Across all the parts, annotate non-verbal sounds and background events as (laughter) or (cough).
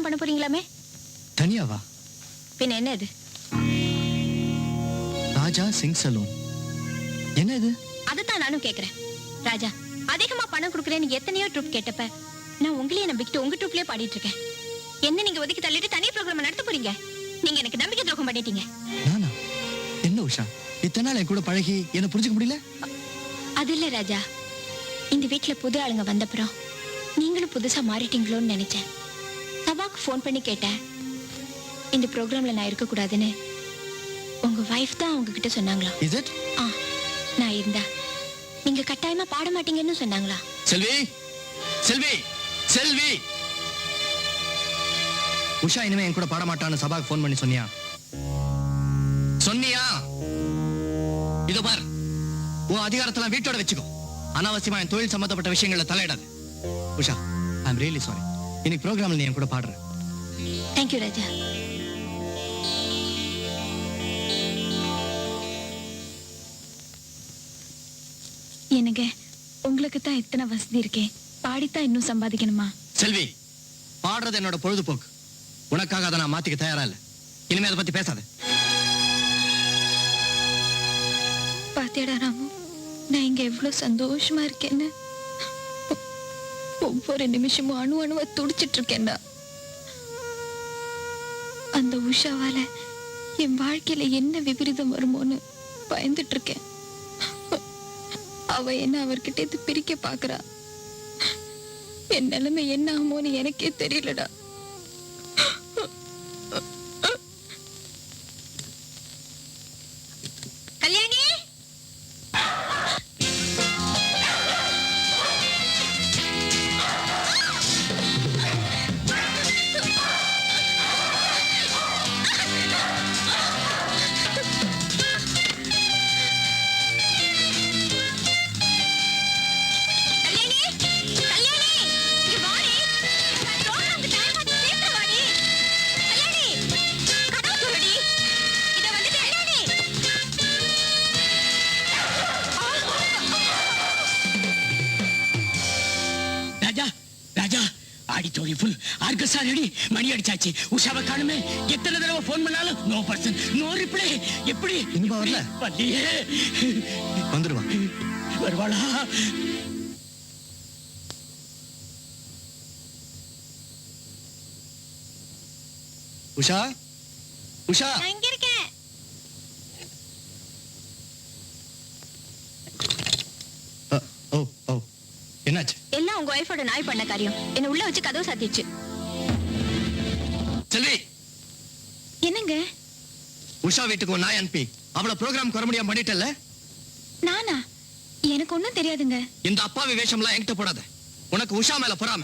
பண்ண போறீங்களாமே? தனியாவா? பின்ன என்ன இது? ராஜா சிங் சலூன். என்ன இது? அதைத்தான் நானும் கேக்குறேன். ராஜா அதிகமா பணம் கொடுக்குறேன்னு எத்தனையோ ட்ரூப் கேட்டப்ப நான் உங்களையே நம்பிக்கிட்டு உங்க ட்ரூப்லயே பாடிட்டு இருக்கேன். என்ன நீங்க ஒதுக்கி தள்ளிட்டு தனி ப்ரோக்ராம் நடத்த போறீங்க? நீங்க எனக்கு நம்பிக்கை துரோகம் பண்ணிட்டீங்க. நானா? என்ன உஷா? இத்தனை நாள் என் கூட பழகி என்ன புரிஞ்சுக்க முடியல? அது இல்ல ராஜா. இந்த வீட்ல புது ஆளுங்க வந்தப்புறம் நீங்களும் புதுசா மாறிட்டீங்களோன்னு நினைச்சேன். சபாக்கு ஃபோன் பண்ணி கேட்டேன் இந்த ப்ரோக்ராம்ல நான் இருக்க கூடாதுன்னு உங்க வைஃப் தான் உங்ககிட்ட சொன்னாங்களா? இஸ் இட் ஆ நான் இருந்தா நீங்க கட்டாயமா பாட மாட்டீங்கன்னு சொன்னாங்களா? செல்வி செல்வி செல்வி. உஷா இனிமே என் கூட பாட மாட்டான்னு சபாக்கு ஃபோன் பண்ணி சொன்னியா? சொன்னியா? இதோ பார் உன் அதிகாரத்தெல்லாம் வீட்டோட வச்சுக்கோ. அனாவசியமா என் தொழில் சம்பந்தப்பட்ட விஷயங்களை தலையிடாது. Usha I am really sorry இன்னைக்கு ப்ரோக்ராம்ல நீ என் கூட பாடுற. தேங்க்யூ ராஜா எனக்கு உங்களுக்கு தான் இத்தனை வசதி இருக்கே. பாடித்தான் இன்னும் சம்பாதிக்கணுமா? செல்வி பாடுறது என்னோட பொழுதுபோக்கு. உனக்காக அதை நான் மாத்திக்க தயாரா இல்ல. இனிமே அதை பத்தி பேசாத. பாத்தியாடா ராமு நான் இங்க எவ்வளவு சந்தோஷமா இருக்கேன்னு. ஒவ்வொரு நிமிஷமும் அணு அணுவா துடிச்சிட்டு இருக்கேன்டா அந்த உஷாவால என் வாழ்க்கையில என்ன விபரீதம் வருமோன்னு பயந்துட்டு இருக்கேன் அவ என்ன அவர்கிட்ட இது பிரிக்க பாக்குறா. என் நிலைமை என்ன ஆகுமோன்னு எனக்கே தெரியலடா. ரெடி மணி அடிச்சாச்சு. உஷாவை காணுமே. எத்தனை தடவை ஃபோன் பண்ணாலும் நோ பர்சன் நோ ரிப்ளை எப்படி? இன்பா வரல? வரலையே வந்துருவா. வருவாளா? உஷா? உஷா? இருக்கேன். அ, ஓ ஓ. என்னாச்சு? எல்லாம் உங்க ஒய்ஃபோட நாய் பண்ண காரியம். என்ன உள்ள வச்சு கதவு சாத்திடுச்சு. செல்வி என்னங்க? உஷா வீட்டுக்கு ஒரு நாய் அனுப்பி. அவளை ப்ரோக்ராம் வர முடியாம பண்ணிட்டல நானா? எனக்கு ஒண்ணும் தெரியாதுங்க. இந்த அப்பாவி வேஷம்லாம் என்கிட்ட போடாத. உனக்கு உஷா மேல பொறாம.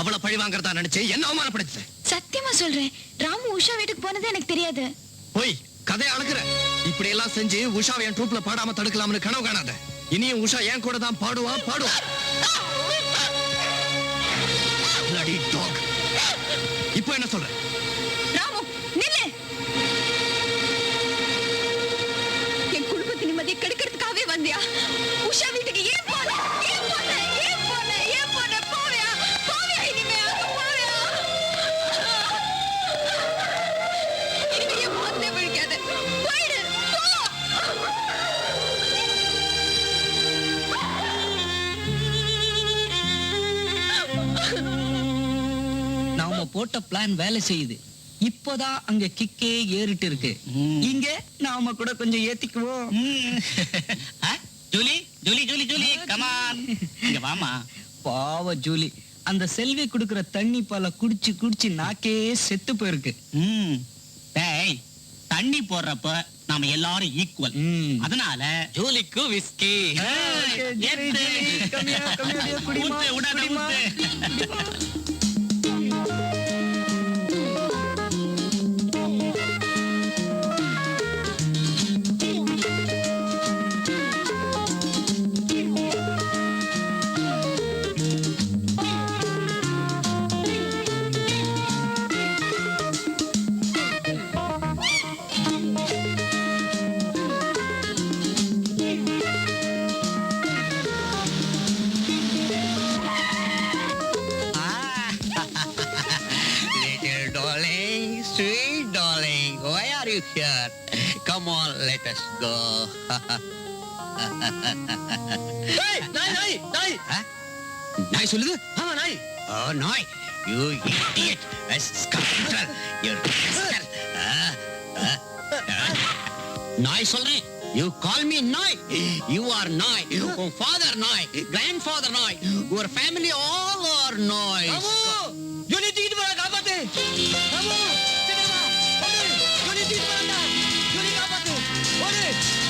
அவளை பழி வாங்குறதா நினைச்சு என்ன அவமானப்படுத்த சத்தியமா சொல்றேன். ராமு உஷா வீட்டுக்கு போனது எனக்கு தெரியாது. போய் கதையை அளக்குற இப்படி எல்லாம் செஞ்சு உஷாவை என் ட்ரூப்ல பாடாம தடுக்கலாம்னு கனவு காணாத. இனியும் உஷா என் கூட தான் பாடுவா பாடுவா. (laughs) இப்போ என்ன சொல்ற? உஷா வீட்டுக்கு ஏன் போன ஏன் போன ஏன் போன ஏன் போன போவியா போவியா இனிமே அங்க போவியா இனிமே என் விழிக்காத போயிடு போ நாம போட்ட பிளான் வேலை செய்யுது. இப்போதான் அங்க கிக்கே ஏறிட்டு இருக்கு. இங்க நாம கூட கொஞ்சம் ஏத்திக்குவோம். (laughs) ஆ? Julie? Julie Julie Julie come on இங்க வாமா பாவ ஜூலி. அந்த செல்வி குடுக்கிற தண்ணி பாலை குடிச்சு குடிச்சு நாக்கே செத்து போயிருக்கு. ம். டேய் தண்ணி போடுறப்ப நாம எல்லாரும் ஈக்குவல் ம். அதனால ஜூலிக்கு விஸ்கி விடாத. ஊத்து. Let us go. நாய் நாய் நாய் Huh? நாய் சொல்லுது ஆமா நாய் Oh, நாய் You idiot. A scoundrel. You rascal. Ah, ah, ah. நாய் சொல்றேன் You call me நாய் You are நாய் உன் father நாய் grandfather நாய் Your family all are நாய் ஜோலி தூக்கிட்டு போறா காப்பாத்து அம்மு சீக்கிரம் ஓடு ஜோலி காப்பாத்து ஓடு பல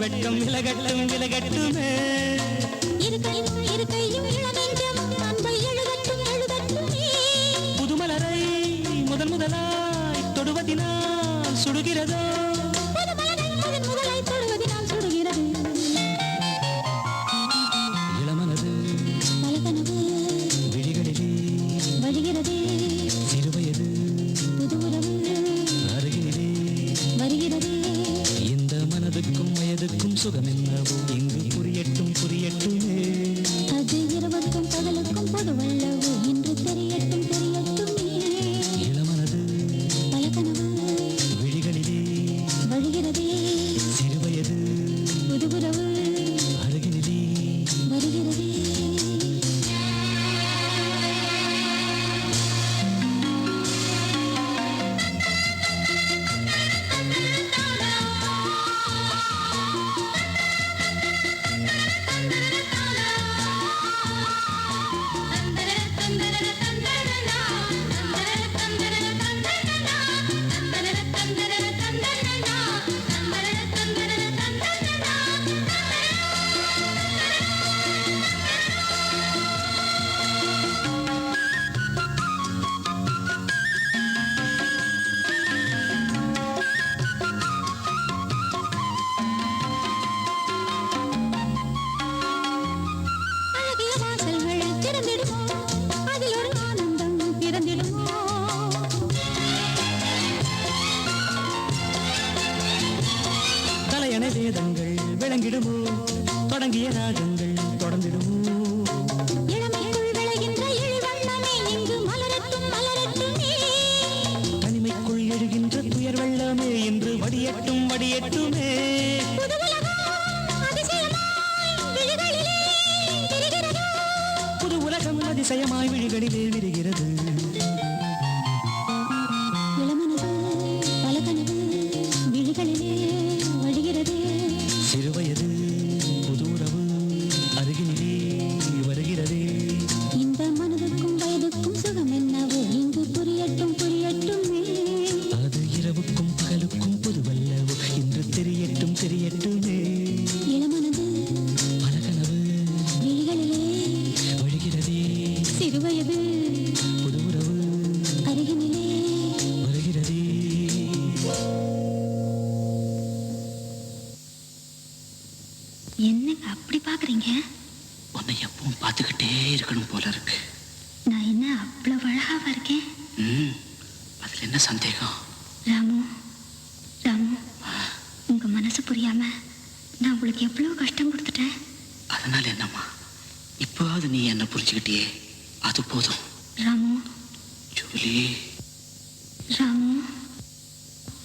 வெட்கம் விலகட்டும் விலகட்டுமே. இரு கையும் இரு வடியட்டும் புது உலகம் அதிசயமாய் விழிகளிலே தெரியட்டும் புரியாம நான் உங்களுக்கு எவ்வளவு கஷ்டம் கொடுத்துட்டேன்? அதனால என்னம்மா? இப்போவாவது நீ என்ன புரிஞ்சுக்கிட்டியே அது போதும். ராமு. ஜூலி. ராமு.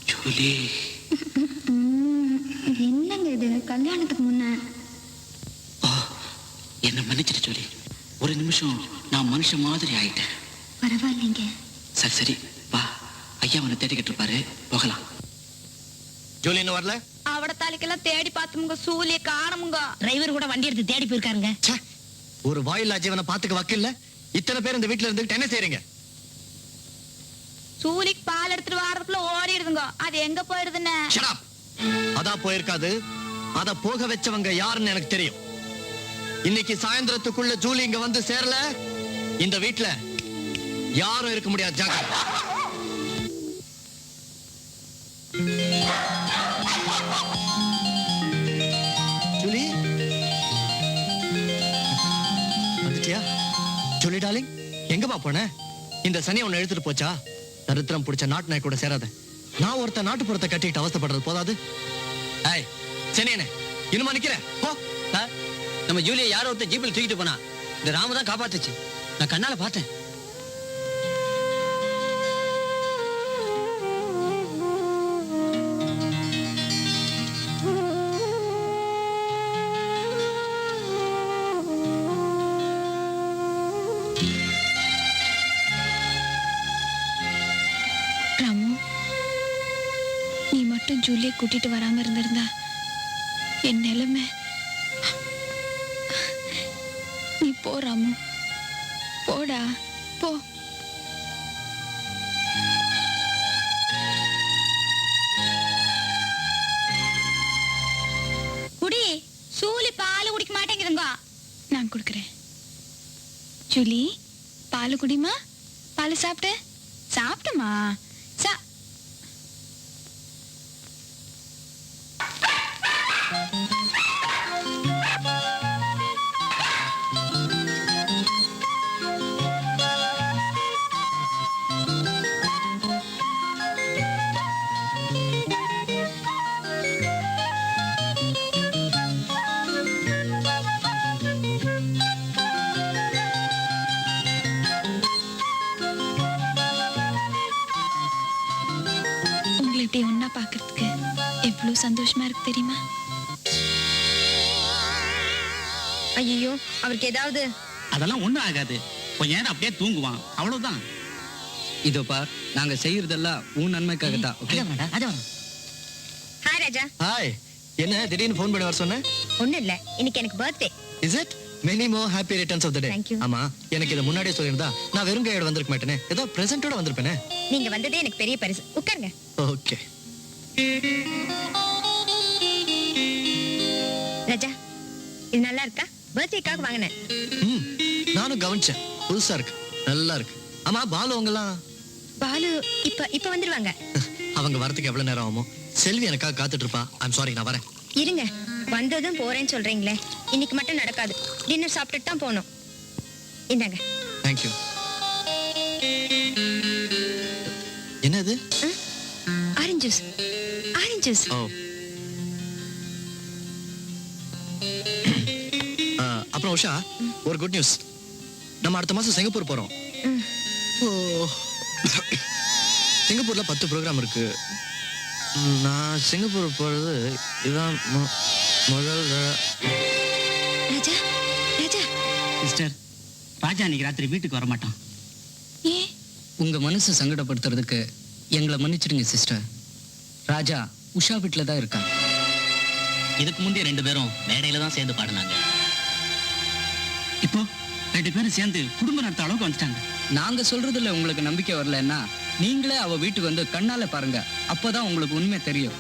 ஜூலி. (laughs) என்னங்க இது? கல்யாணத்துக்கு முன்ன. ஓ என்ன மன்னிச்சிட்டு ஜூலி. ஒரு நிமிஷம் நான் மனுஷன் மாதிரி ஆயிட்டேன். பரவாயில்லைங்க. சரி சரி. வா. ஐயா உன்னை தேடிக்கிட்டு இருப்பாரு. போகலாம். ஜூலி இன்னும் வரல? அவட தாலிக்கெல்லாம் தேடி பார்த்துமுங்க சூலிய காணமுங்க. டிரைவர் கூட வண்டி எடுத்து தேடி போயிருக்காருங்க. ஒரு வாயில்லா ஜீவனை பாத்துக்க வக்கில்ல? இத்தனை பேர் இந்த வீட்டுல இருந்துகிட்டு என்ன செய்றீங்க? சூலிக்கு பால் எடுத்துட்டு வாரதுக்குள்ள ஓடிடுதுங்க. அது எங்க போயிடுதுன்னு. அதான் போயிருக்காது. அத போக வச்சவங்க யாருன்னு எனக்கு தெரியும். இன்னைக்கு சாயந்தரத்துக்குள்ள ஜூலி இங்க வந்து சேரல. இந்த வீட்ல யாரும் இருக்க முடியாது ஜாக்கிரதை. சொல்லி டாலிங் எங்கப்பா போன? இந்த சனி உன்னை எடுத்துட்டு போச்சா? தரித்திரம் பிடிச்ச நாட்டு நாய் கூட சேராத. நான் ஒருத்த நாட்டுப்புறத்தை கட்டிட்டு அவஸ்தைப்படுறது போதாது. ஏய் சனியனே இன்னுமா நிக்கிற? போ. நம்ம ஜூலியை யாரோ ஒருத்தர் ஜீப்பில் தூக்கிட்டு போனா இந்த ராம தான் காப்பாத்துச்சு. நான் கண்ணால பார்த்தேன். ஜூலியை கூட்டிட்டு வராம இருந்திருந்தா என் நிலைமை. நீ போ ராமு. போடா போ. குடி சூலி பால் குடிக்க மாட்டேங்குதுங்க நான் கொடுக்குறேன். ஜூலி பால் குடிமா பால் சாப்பிட்டு சாப்பிட்டுமா சா இப்படி ஒண்ணா பாக்குறதுக்கு எவ்வளவு சந்தோஷமா இருக்கு தெரியுமா? ஐயோ அவருக்கு ஏதாவது? அதெல்லாம் ஒண்ணும் ஆகாது. கொஞ்ச நேரம் அப்படியே தூங்குவான். அவ்வளவுதான். இதோ பார் நாங்க செய்யறதெல்லாம் உன் நன்மைக்காகத்தான் ஓகே ஹாய் ராஜா. ஹாய் என்ன திடீர்னு ஃபோன் பண்ணி வர சொன்ன? ஒண்ணும் இல்ல. இன்னைக்கு எனக்கு birthday is it many more happy returns of the day Thank you. ஆமா எனக்கு இதை முன்னாடியே சொல்லியிருந்தா நான் வெறும் கையோட வந்திருக்க மாட்டேனே. ஏதோ பிரசன்ட்டோட வந்திருப்பேனே. நீங்க வந்ததே எனக்கு பெரிய பரிசு. உட்காருங்க. ஓகே ராஜா இது நல்லா இருக்கா? பர்த்டேக்காக வாங்கினேன்? ம் நானும் கவனிச்சேன். புதுசா இருக்கு. நல்லா இருக்கு. ஆமா பாலு அவங்கலாம் பாலு இப்ப இப்ப வந்துருவாங்க. (laughs) அவங்க வரதுக்கு எவ்வளவு நேரம் ஆகுமோ? செல்வி எனக்காக காத்துட்டு இருப்பா ஐம் சாரி நான் வரேன். இருங்க. வந்ததும் போறேன்னு சொல்றீங்களே. இன்னைக்கு மட்டும் நடக்காது. டின்னர் சாப்பிட்டுட்டு தான் போகணும். இந்தாங்க. தேங்க்யூ என்னது? Orange juice orange juice oh. Usha ஒரு குட் நியூஸ் நம்ம அடுத்த மாசம் சிங்கப்பூர் போறோம். ஓ. சிங்கப்பூர்ல பத்து ப்ரோக்ராம் இருக்கு. நான் சிங்கப்பூர் போறது இதுதான் மு- முதல் தடவை. ராஜா ராஜா. சிஸ்டர் ராஜா இன்னைக்கு ராத்திரி வீட்டுக்கு வர மாட்டான். ஏன்? உங்க மனசு சங்கடப்படுத்துறதுக்கு எங்களை மன்னிச்சிடுங்க சிஸ்டர். ராஜா உஷா வீட்டில் தான் இருக்கான் இதுக்கு முந்தைய ரெண்டு பேரும் மேடையில தான் சேர்ந்து பாடினாங்க. இப்போ ரெண்டு பேரும் சேர்ந்து குடும்பம் நடத்த அளவுக்கு வந்துட்டாங்க. நாங்க சொல்றதுல உங்களுக்கு நம்பிக்கை வரலன்னா நீங்களே அவ வீட்டுக்கு வந்து கண்ணால பாருங்க. அப்பதான் உங்களுக்கு உண்மை தெரியும்.